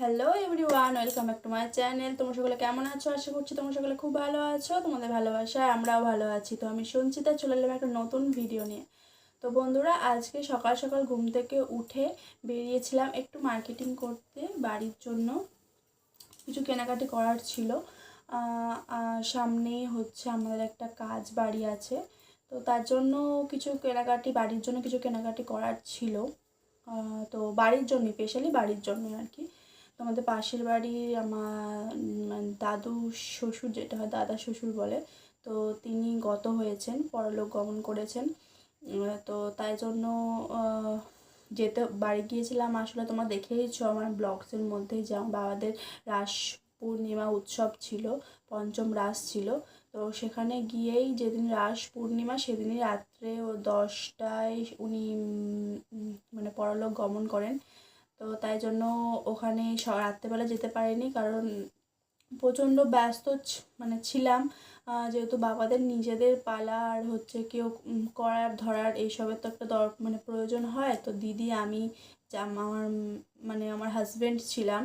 Hello everyone welcome back to my channel তোমরা সকলে কেমন আছো? আশা করছি তোমরা সকলে খুব ভালো আছো। তোমাদের ভালোবাসায় আমরাও ভালো আছি। তো আমি সঞ্চিতা চলে এলাম একটা নতুন ভিডিও নিয়ে। তো বন্ধুরা, আজকে সকাল সকাল ঘুম থেকে উঠে বেরিয়েছিলাম একটু মার্কেটিং করতে, বাড়ির জন্য। কিছু কেনাকাটি করার ছিল। সামনেই হচ্ছে আমাদের একটা কাজ বাড়ি আছে। তো তার জন্য কিছু কেনাকাটি, বাড়ির জন্য কিছু কেনাকাটি করার ছিল। তো বাড়ির জন্য স্পেশালি বাড়ির জন্যই আর কি। আমাদের পাশের বাড়ি আমার দাদু, শ্বশুর যেটা হয়, দাদা শ্বশুর বলে, তো তিনি গত হয়েছেন, পরলোক গমন করেছেন। তো তাই জন্য যেতে, বাড়ি গিয়েছিলাম। আসলে তোমরা দেখেইছো আমার ব্লগসের মধ্যে যে বাবাদের রাস পূর্ণিমা উৎসব ছিল, পঞ্চম রাস ছিল। তো সেখানে গিয়েই যেদিন রাস পূর্ণিমা, সেদিনই রাত্রে ও দশটায় উনি মানে পরলোক গমন করেন। তো তাই জন্য ওখানে রাত্রেবেলা যেতে পারিনি কারণ প্রচণ্ড ব্যস্ত মানে ছিলাম। যেহেতু বাবাদের নিজেদের পালা আর হচ্ছে কেউ করার, ধরার এইসবের তো একটা দর মানে প্রয়োজন হয়। তো দিদি, আমি আমার মানে আমার হাজব্যান্ড ছিলাম।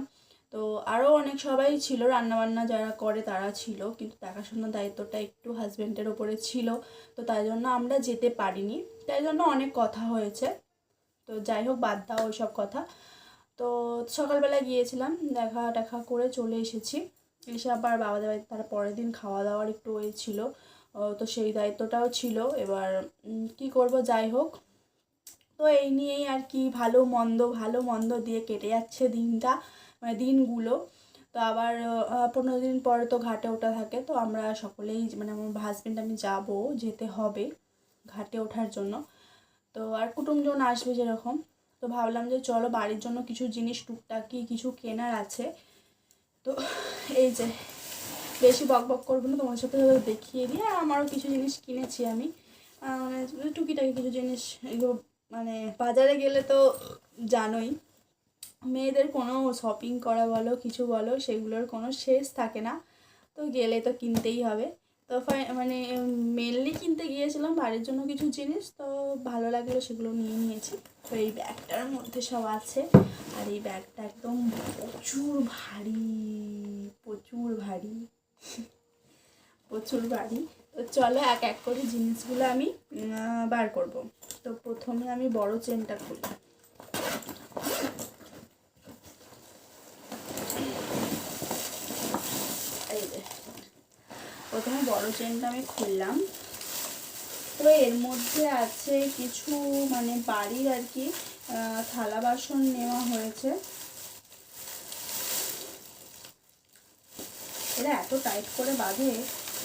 তো আরও অনেক সবাই ছিল, রান্নাবান্না যারা করে তারা ছিল, কিন্তু দেখাশোনার দায়িত্বটা একটু হাজব্যান্ডের ওপরে ছিল। তো তাই জন্য আমরা যেতে পারিনি। তাই জন্য অনেক কথা হয়েছে। তো যাই হোক, বাদ দাও ওইসব কথা। তো সকালবেলা গিয়েছিলাম, দেখা দেখা করে চলে এসেছি। এসে আবার বাবাদের বাড়িতে তার পরের দিন খাওয়া দাওয়ার একটু ওই ছিল। তো সেই দায়িত্বটাও ছিল। এবার কি করব যাই হোক। তো এই নিয়েই আর কি ভালো মন্দ ভালো মন্দ দিয়ে কেটে যাচ্ছে দিনটা মানে দিনগুলো। তো আবার পনেরো দিন পরে তো ঘাটে ওঠা থাকে। তো আমরা সকলেই মানে আমার হাজব্যান্ড আমি যাব, যেতে হবে ঘাটে ওঠার জন্য। তো আর কুটুমজন আসবে যেরকম। তো ভাবলাম যে চলো বাড়ির জন্য কিছু জিনিস টুকটাকি কিছু কেনার আছে। তো এই যে বেশি বক বক করব না তোমার সাথে দেখিয়ে দিই। আর আমারও কিছু জিনিস কিনেছি আমি। মানে টুকিটাকি কিছু জিনিস, এগুলো মানে বাজারে গেলে তো জানোই। মেয়েদের কোনো শপিং করা বলো, কিছু বলো, সেগুলোর কোনো শেষ থাকে না। তো গেলে তো কিনতেই হবে। তো মানে মেনলি কিনতে গিয়েছিলাম বাড়ির জন্য কিছু জিনিস, তো ভালো লাগল সেগুলো নিয়ে নিয়েছি। তো এই ব্যাগটার মধ্যে সব আছে, আর এই ব্যাগটা একদম প্রচুর ভারী প্রচুর ভারী প্রচুর ভারী। তো চলো এক এক করে জিনিসগুলো আমি বার করব। তো প্রথমে আমি বড় চেনটা খুলি। এই প্রথমে বড় চেনটা আমি খুললাম। তো এর মধ্যে আছে কিছু মানে বাড়ির আর কি থালা বাসন নেওয়া হয়েছে। এরা এত টাইট করে বাঁধে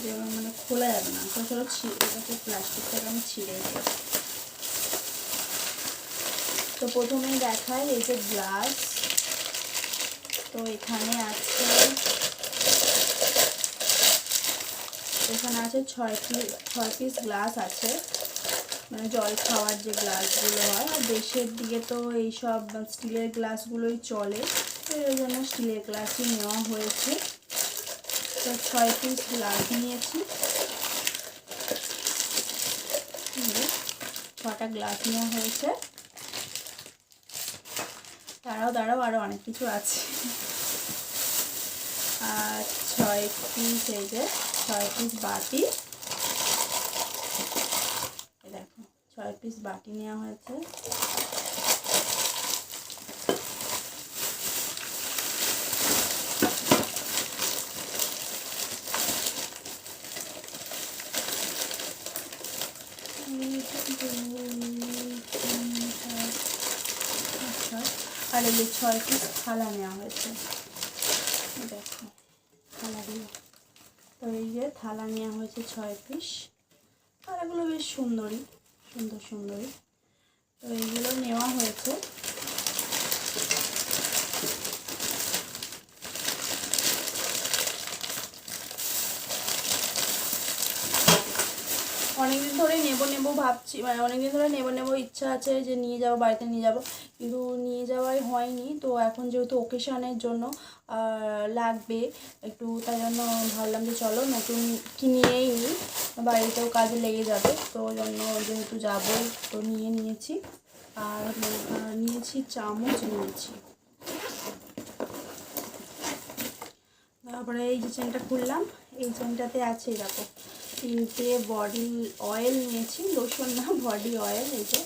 যে মানে খোলা যাবে না। তো চলো এটাকে প্লাস্টিকটাকে আমি ছিঁড়ে নিই। তো প্রথমে দেখাই এই যে গ্লাস তো এখানে আছে এখানে আছে ছয় পিস ছয় পিস গ্লাস আছে। মানে জল খাওয়ার যে গ্লাসগুলো হয়। আর দেশের দিকে তো এইসব স্টিলের গ্লাসগুলোই চলে। এই জন্য স্টিলের গ্লাসই নেওয়া হয়েছে। তো ছয় পিস গ্লাস নিয়েছি। ছটা গ্লাস নেওয়া হয়েছে। দাঁড়াও দাঁড়াও আরও অনেক কিছু আছে। আর ছয় পিস এই যে ছয় পিস বাটি। দেখো, ছয় পিস বাটি নেওয়া হয়েছে। আর এই ছয় পিস থালা নেওয়া হয়েছে। দেখো। তো এই যে থালা নেওয়া হয়েছে ছয় পিস। থালাগুলো বেশ সুন্দরই সুন্দর সুন্দরই তো এইগুলো নেওয়া হয়েছে। অনেকদিন ধরে নেব নেব ভাবছি মানে অনেকদিন ধরে নেব নেব ইচ্ছা আছে যে নিয়ে যাব, বাড়িতে নিয়ে যাব। কিন্তু নিয়ে যাওয়াই হয়নি। তো এখন যেহেতু ওকেশনের জন্য লাগবে। একটু তাই জন্য ভাবলাম যে চলো নতুন কিনিয়েই নিই বাড়িতেও কাজে লেগে যাবে, তো ওই জন্য যেহেতু যাব, তো নিয়ে নিয়েছি। আর নিয়েছি চামচ নিয়েছি। তারপরে এই যে চেনটা খুললাম, এই চেনটাতে আছে দেখো তিনটে বডি অয়েল নিয়েছি লোশন না বডি অয়েল এই যে।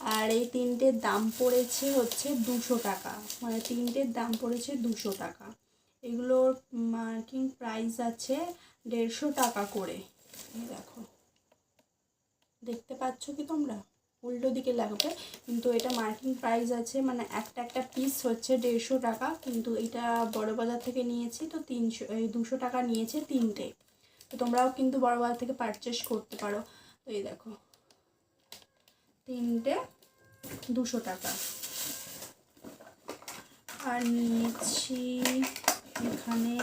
আর এই তিনটের দাম পড়েছে হচ্ছে দুশো টাকা। মানে তিনটের দাম পড়েছে দুশো টাকা। এগুলোর মার্কিং প্রাইস আছে দেড়শো টাকা করে। দেখো। দেখতে পাচ্ছ কি তোমরা? উল্টো দিকে লাগবে। কিন্তু এটা মার্কিং প্রাইস আছে মানে একটা একটা পিস হচ্ছে দেড়শো টাকা। কিন্তু এটা বড় বাজার থেকে নিয়েছি, তো তিনশো, এই দুশো টাকা নিয়েছে তিনটে। তো তোমরাও কিন্তু বড় বাজার থেকে পারচেস করতে পারো। তো এই দেখো। তিনটে দুশো টাকা। আর নিয়েছি এখানে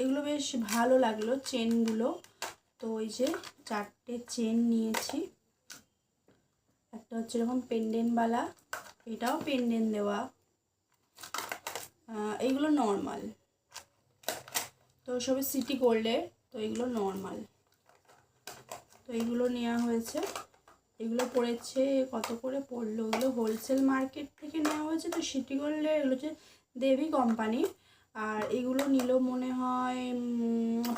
এগুলো বেশ ভালো লাগল চেনগুলো। তো ওই যে চারটে চেন নিয়েছি। একটা হচ্ছে এরকম পেন্ডেন্টওয়ালা এটাও পেন্ডেন্ট দেওয়া। এইগুলো নর্মাল তো সবই সিটি গোল্ডের তো এগুলো নর্মাল তো এইগুলো নেওয়া হয়েছে। এগুলো পড়েছে কত করে পড়ল? ওগুলো হোলসেল মার্কেট থেকে নেওয়া হয়েছে। তো সিটি গোল্ডের এগুলো হচ্ছে দেবী কোম্পানি আর এগুলো নিল মনে হয়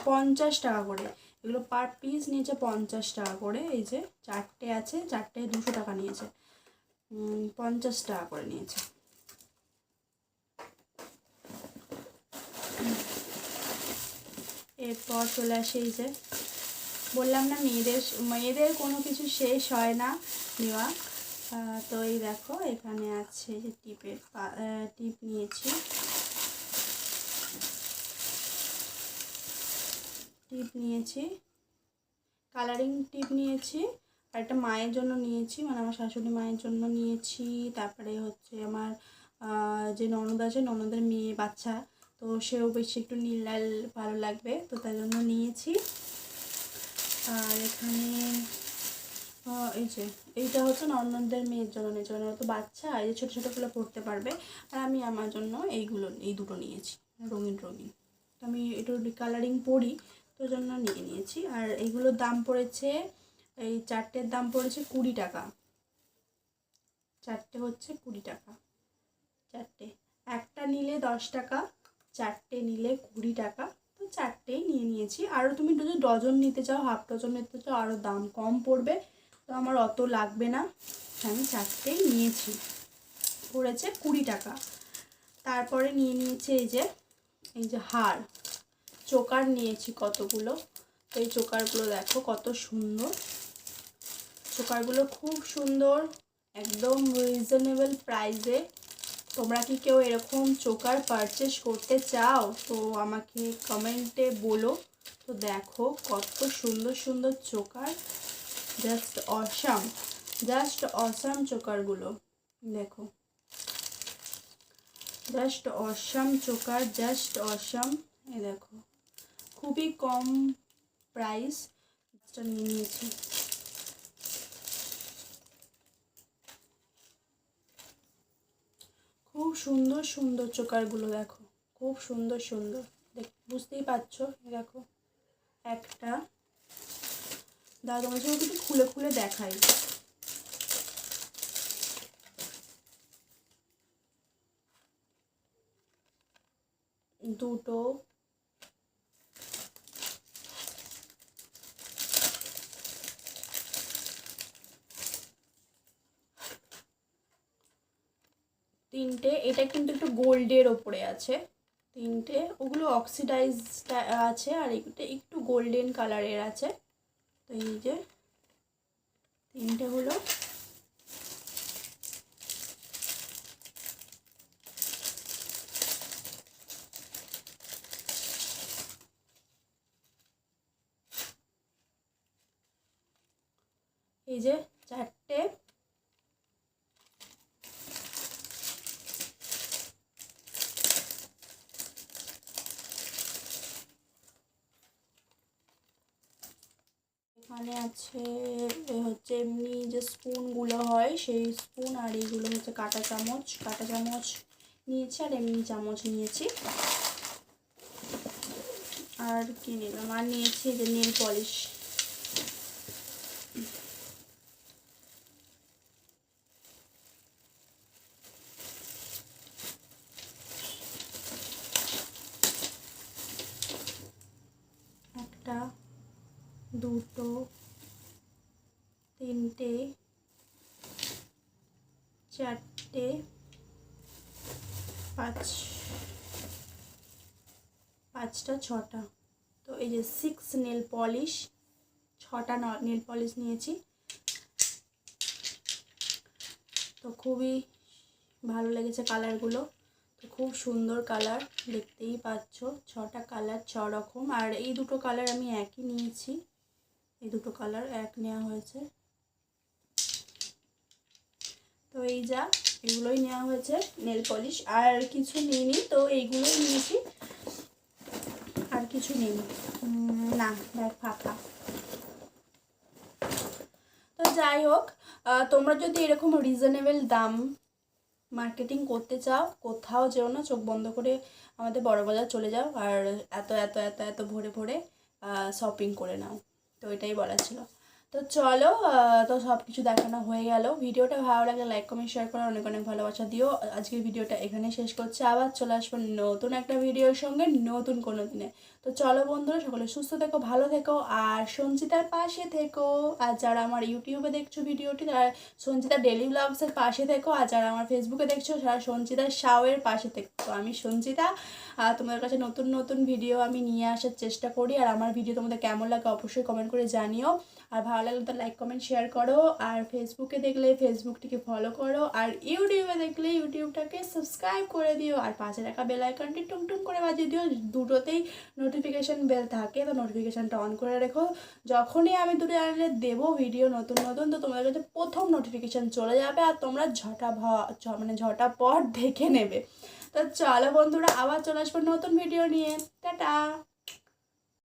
পঞ্চাশ টাকা করে। এগুলো পার পিস নিয়েছে পঞ্চাশ টাকা করে। এই যে চারটে আছে, চারটে দুশো টাকা নিয়েছে। পঞ্চাশ টাকা করে নিয়েছে। এরপর চলে আসে এই যে বললাম না, মেয়েদের মেয়েদের কোনো কিছু শেষ হয় না নেওয়া তো এই দেখো, এখানে আছে যে টিপের টিপ নিয়েছি। টিপ নিয়েছি। কালারিং টিপ নিয়েছি। আর একটা মায়ের জন্য নিয়েছি মানে আমার শাশুড়ি মায়ের জন্য নিয়েছি। তারপরে হচ্ছে আমার যে ননদ আছে, ননদের মেয়ে, বাচ্চা, তো সেও বেশি একটু নীল লাল ভালো লাগবে, তো তাই জন্য নিয়েছি। আর এখানে এই যে, এইটা হচ্ছে ননদের মেয়ের জন্য নিয়েছি মানে তো বাচ্চা, এই যে ছোটো ছোটোগুলো পড়তে পারবে। আর আমি আমার জন্য এইগুলো, এই দুটো নিয়েছি, রঙিন রঙিন। তো আমি একটু কালারিং পড়ি, তো জন্য নিয়ে নিয়েছি। আর এইগুলোর দাম পড়েছে, এই চারটের দাম পড়েছে কুড়ি টাকা। চারটে হচ্ছে কুড়ি টাকা। চারটে। একটা নিলে দশ টাকা, চারটে নিলে কুড়ি টাকা। চারটেই নিয়ে নিয়েছি। আরও তুমি যদি ডজন নিতে চাও, হাফ ডজন নিতে চাও আরও দাম কম পড়বে। তো আমার অত লাগবে না। আমি চারটেই নিয়েছি। পড়েছে কুড়ি টাকা। তারপরে নিয়ে নিয়েছি এই যে এই যে হার। চোকার নিয়েছি কতগুলো? তো এই চোকারগুলো দেখো কত সুন্দর। চোকারগুলো খুব সুন্দর, একদম রিজনেবল প্রাইসে তোমরা কি কেউ এরকম চোকার পারচেস করতে চাও? তো আমাকে কমেন্টে বলো। তো দেখো, কত সুন্দর সুন্দর choker. Just awesome just awesome চোকারগুলো। দেখো। Just awesome choker just awesome এই দেখো। খুবই কম প্রাইস নিয়ে নিয়েছি। খুব সুন্দর সুন্দর চোকারগুলো দেখো। খুব সুন্দর সুন্দর। দেখ, বুঝতেই পারছ? দেখো, একটা। দাদা তোমার সঙ্গে একটু খুলে খুলে দেখাই। দুটো। তিনটে, এটা কিন্তু একটু গোল্ডের ওপরে আছে। তিনটে, ওগুলো অক্সিডাইজ আছে আর এটা একটু গোল্ডেন কালারের আছে। তো এই যে, তিনটে হলো। এই যে, চারটে এখানে আছে হচ্ছে এমনি যে স্পুনগুলো হয়, সেই স্পুন আর এইগুলো হচ্ছে কাটা চামচ। কাটা চামচ নিয়েছি আর এমনি চামচ নিয়েছি। আর কি নিলাম? আর নিয়েছি যে নীল পলিশ দুটো তিনটে চারটে পাঁচ, পাঁচটা, ছটা। তো এই যে সিক্স নেল পলিশ ছটা নেল পলিশ নিয়েছি। তো খুবই ভালো লেগেছে কালারগুলো তো খুব সুন্দর কালার দেখতেই পাচ্ছ। ছটা কালার ছ রকম। আর এই দুটো কালার আমি একই নিয়েছি। এই দুটো কালার এক নেওয়া হয়েছে। তো এই যা, এগুলোই নেওয়া হয়েছে, নেল পলিশ। আর কিছু নিইনি, তো এইগুলোই নিয়েছি। আর কিছু নিইনি। না, ব্যাগ ফাঁকা। তো যাই হোক তোমরা যদি এরকম রিজনেবল দাম মার্কেটিং করতে চাও, কোথাও যেও না, চোখ বন্ধ করে আমাদের বড় বাজার চলে যাও। আর এত এত এত এত ভরে ভরে শপিং করে নাও। তো এটাই বলার ছিল। তো চলো তো সব কিছু দেখানো হয়ে গেল। ভিডিওটা ভালো লাগলে লাইক কমেন্ট শেয়ার করো অনেক অনেক ভালোবাসা দিও। আজকের ভিডিওটা এখানে শেষ করছে। আবার চলে আসব নতুন একটা ভিডিওর সঙ্গে নতুন কোনো দিনে। তো চলো বন্ধুরা, সকলে সুস্থ থেকো, ভালো থেকো, আর সঞ্চিতার পাশে থেকো। আর যারা আমার ইউটিউবে দেখছ ভিডিওটি, তারা সঞ্চিতা ডেলি ব্লগসের পাশে থেকো। আর যারা আমার ফেসবুকে দেখছ, তারা সঞ্চিতা শাওয়ের পাশে থেকো। আমি সঞ্চিতা আর তোমাদের কাছে নতুন নতুন ভিডিও আমি নিয়ে আসার চেষ্টা করি। আর আমার ভিডিও তোমাদের কেমন লাগে অবশ্যই কমেন্ট করে জানিও। আর ভালো লাগলে তো লাইক কমেন্ট শেয়ার করো। আর ফেসবুকে দেখলে ফেসবুকটিকে ফলো করো। আর ইউটিউবে দেখলে ইউটিউবটাকে সাবস্ক্রাইব করে দিও। আর পাশে রাখা বেল আইকনটি টুমটুম করে বাজিয়ে দিও। দুটোতেই নোটিফিকেশান বেল থাকে, তো নোটিফিকেশানটা অন করে রেখো। যখনই আমি দুটো চ্যানেলে দেবো ভিডিও নতুন নতুন, তো তোমাদের কাছে প্রথম নোটিফিকেশান চলে যাবে। আর তোমরা ঝটা ভ মানে ঝটা পর দেখে নেবে। তো চলো বন্ধুরা, আবার চলে আসব নতুন ভিডিও নিয়ে। টাটা!